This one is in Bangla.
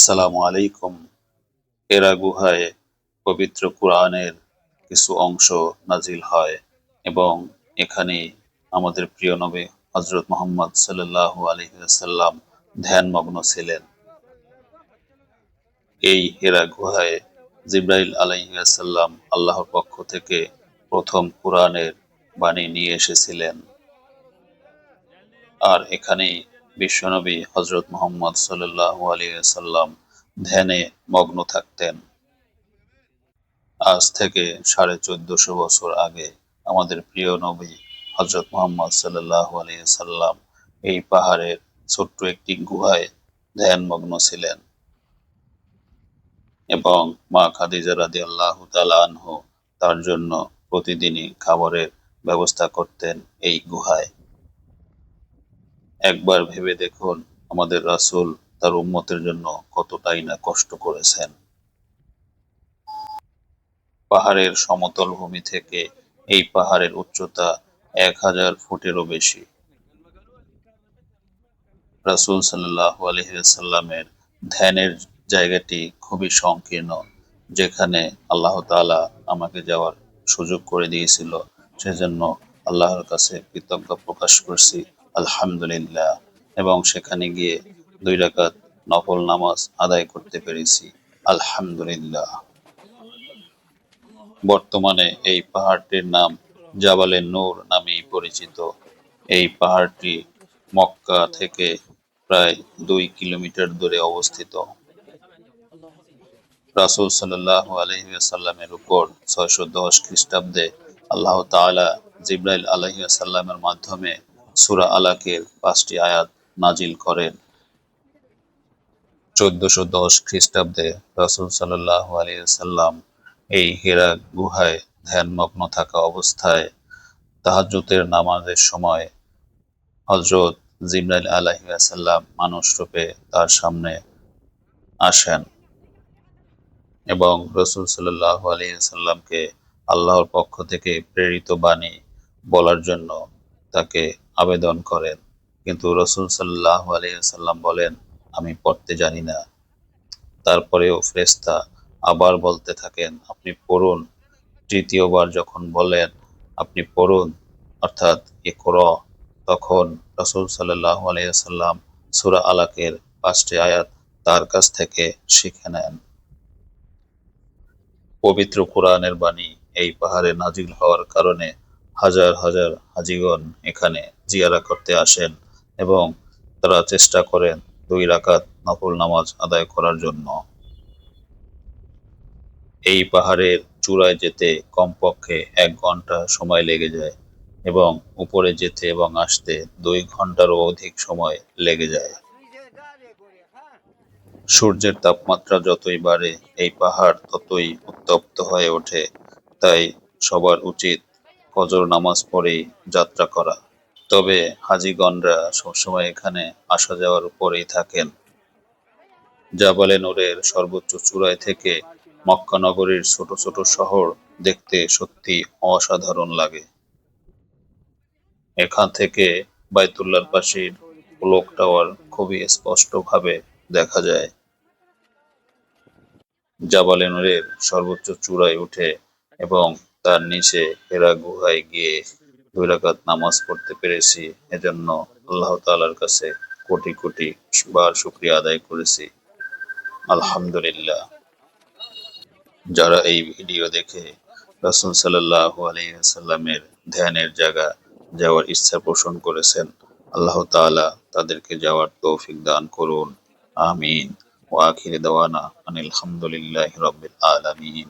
আসসালামু আলাইকুম। এরা গুহায় পবিত্র কুরআনের কিছু অংশ নাজিল হয় এবং এখানে আমাদের প্রিয় নবী হজরত মোহাম্মদ সাল্লাল্লাহু আলাইহি ধ্যানমগ্ন ছিলেন। এই হেরা গুহায় জিব্রাইল আলাইসাল্লাম আল্লাহর পক্ষ থেকে প্রথম কুরআনের বাণী নিয়ে এসেছিলেন। আর এখানেই বিশ্বনবী হজরত মোহাম্মদ সাল্লাল্লাহু আলাইহি ওয়াসাল্লাম ধ্যানে মগ্ন থাকতেন। আজ থেকে সাড়ে চোদ্দশো বছর আগে আমাদের প্রিয় নবী হজরত মোহাম্মদ সাল্লাল্লাহু আলাইহি সাল্লাম এই পাহাড়ের ছোট্ট একটি গুহায় ধ্যানমগ্ন ছিলেন। এবং মা খাদিজা রাদি আল্লাহ আনহু তার জন্য প্রতিদিনই খাবারের ব্যবস্থা করতেন এই গুহায়। একবার ভেবে দেখুন আমাদের রাসূল তার উম্মতের জন্য কতটাই না কষ্ট করেছেন। পাহাড়ের সমতল ভূমি থেকে এই পাহাড়ের উচ্চতা এক হাজার ফুটেরও বেশি। রাসূল সাল্লাল্লাহু আলাইহি ওয়াসাল্লামের ধ্যানের জায়গাটি খুবই সংকীর্ণ, যেখানে আল্লাহ তাআলা আমাকে যাওয়ার সুযোগ করে দিয়েছিল। সেজন্য আল্লাহর কাছে কৃতজ্ঞ প্রকাশ করছি। আলহামদুলিল্লাহ, এবং সেখানে গিয়ে দুই রাকাত নফল নামাজ আদায় করতে পেরেছি। আলহামদুলিল্লাহ। বর্তমানে এই পাহাড়টির নাম জাবালে নূর নামেই পরিচিত। এই পাহাড়টি মক্কা থেকে প্রায় দুই কিলোমিটার দূরে অবস্থিত। রাসূল সাল্লাল্লাহু আলাইহি ওয়াসাল্লামের উপর ছয়শো দশ খ্রিস্টাব্দে আল্লাহ তাআলা জিব্রাইল আলাইহি ওয়াসাল্লামের মাধ্যমে সূরা আলাকের পাঁচটি আয়াত নাজিল করেন। চোদ্দশো দশ খ্রিস্টাব্দে রাসূল সাল্লাল্লাহু আলাইহি ওয়াসাল্লাম এই হেরা গুহায় ধ্যানমগ্ন থাকা অবস্থায় তাহাজ্জুদের নামাজের সময় হযরত জিব্রাইল আলাইহি ওয়াসাল্লাম মানুষ রূপে তার সামনে আসেন এবং রসুল সাল্লাহ আলাইহি সাল্লামকে আল্লাহর পক্ষ থেকে প্রেরিত বাণী বলার জন্য তাকে আবেদন করেন। কিন্তু রসুল সাল্লাল্লাহু আলাইহি সাল্লাম বলেন, আমি পড়তে জানি না। তারপরেও ফ্রেস্তা আবার বলতে থাকেন, আপনি পড়ুন। তৃতীয়বার যখন বলেন, আপনি পড়ুন। অর্থাৎ এ কর তখন রসুল সাল্লাহ আলাইসাল্লাম সুরা আলাকের পাঁচটি আয়াত তার কাছ থেকে শিখে নেন। পবিত্র কোরআনের বাণী এই পাহাড়ে নাজিল হওয়ার কারণে হাজার হাজার হাজিগণ এখানে জিয়ারা করতে আসেন এবং তারা চেষ্টা করেন দুই রাকাত নফল নামাজ আদায় করার জন্য। এই পাহাড়ের চূড়ায় যেতে কমপক্ষে এক ঘণ্টা সময় লেগে যায় এবং উপরে যেতে এবং আসতে দুই ঘন্টারও অধিক সময় লেগে যায়। সূর্যের তাপমাত্রা যতই বাড়ে, এই পাহাড় ততই উত্তপ্ত হয়ে ওঠে, তাই সবার উচিত ফজর নামাজ পড়েই যাত্রা করা। তবে হাজিগণরা সবসময় এখানে আসা যাওয়ার উপরেই থাকেন। জাবালে নোরের সর্বোচ্চ চূড়ায় থেকে মক্কা নগরীর ছোট ছোট শহর দেখতে সত্যি অসাধারণ লাগে। এখান থেকে বাইতুল্লার পাশের ক্লক টাওয়ার খুবই স্পষ্টভাবে দেখা যায়। জাবালে নূরের সর্বোচ্চ চূড়ায় উঠে এবং তার নিচে হেরা গুহায় গিয়ে দুই রাকাত নামাজ পড়তে পেরেছি। এজন্য আল্লাহ তাআলার কাছে কোটি কোটি বার শুকরিয়া আদায় করেছি। আলহামদুলিল্লাহ। যারা এই ভিডিও দেখে রাসূল সাল্লাল্লাহু আলাইহি ওয়াসাল্লামের ধ্যানের জায়গা যাওয়ার ইচ্ছা পোষণ করেছেন, আল্লাহ তাআলা তাদেরকে যাওয়ার তৌফিক দান করুন। আমিন। ওয়া আখির দাওয়ানা আনিল হামদুলিল্লাহি রাব্বিল আলামিন।